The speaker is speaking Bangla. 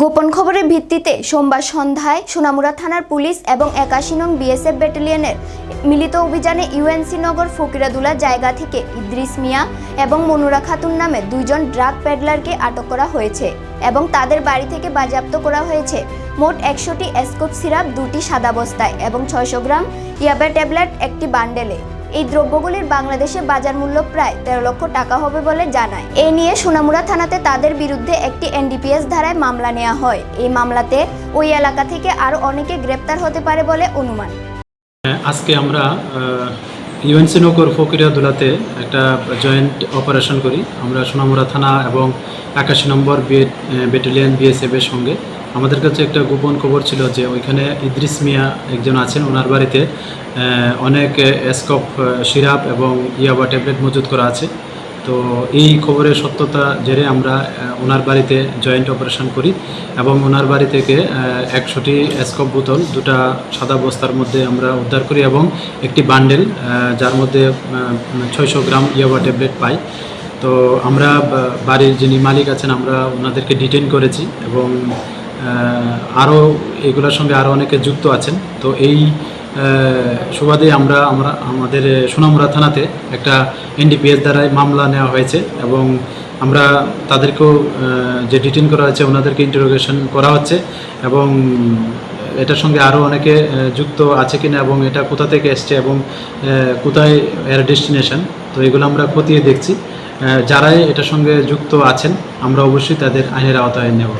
গোপন খবরের ভিত্তিতে সোমবার সন্ধ্যায় সোনামুড়া থানার পুলিশ এবং একাশি নং বিএসএফ ব্যাটালিয়নের মিলিত অভিযানে ইউএনসি নগর ফকিরাদুলা জায়গা থেকে ইদ্রিস মিয়া এবং মনুরা খাতুন নামে দুইজন ড্রাগ প্যাডলারকে আটক করা হয়েছে এবং তাদের বাড়ি থেকে বাজেয়াপ্ত করা হয়েছে। মোট একশোটি স্কোপ সিরাপ, দুটি সাদা বস্তায় এবং ছয়শো গ্রাম ইয়াবা ট্যাবলেট, একটি বান্ডেলে। এই দ্রব্যগুলির বাংলাদেশে বাজার মূল্য প্রায় তেরো লক্ষ টাকা হবে বলে জানায়। এ নিয়ে সোনামুড়া থানাতে তাদের বিরুদ্ধে একটি এনডিপিএস ধারায় মামলা নেওয়া হয়। এই মামলাতে ওই এলাকা থেকে আরও অনেকে গ্রেপ্তার হতে পারে বলে অনুমান। আজকে আমরা ইউএনসি নগর ফকিরাদুলাতে একটা জয়েন্ট অপারেশন করি। আমরা সোনামুরা থানা এবং একাশি নম্বর ব্যাটালিয়ান বিএসএফ এর সঙ্গে। আমাদের কাছে একটা গোপন খবর ছিল যে ওইখানে ইদ্রিস মিয়া একজন আছেন, ওনার বাড়িতে অনেক এসকপ সিরাপ এবং ইয়াবা ট্যাবলেট মজুত করা আছে। তো এই খবরের সত্যতা জেরে আমরা ওনার বাড়িতে জয়েন্ট অপারেশন করি এবং ওনার বাড়ি থেকে একশোটি স্কপ বোতল, দুটা সাদা বস্তার মধ্যে আমরা উদ্ধার করি এবং একটি বান্ডেল যার মধ্যে ছয়শো গ্রাম ইয়াবা ট্যাবলেট পাই। তো আমরা বাড়ির যিনি মালিক আছেন, আমরা ওনাদেরকে ডিটেন করেছি এবং আরও এগুলোর সঙ্গে আরও অনেকে যুক্ত আছেন। তো এই সুবাদে আমরা আমরা, আমাদের সোনামুড়া থানাতে একটা এনডিপিএস দ্বারাই মামলা নেওয়া হয়েছে এবং আমরা তাদেরকেও যে ডিটেন করা হয়েছে ওনাদেরকে ইন্টারোগেশন করা হচ্ছে এবং এটার সঙ্গে আরও অনেকে যুক্ত আছে কিনা এবং এটা কোথা থেকে এসছে এবং কোথায় এর ডেস্টিনেশন তো এগুলো আমরা খতিয়ে দেখছি। যারাই এটার সঙ্গে যুক্ত আছেন, আমরা অবশ্যই তাদের আইনের আওতায় নেব।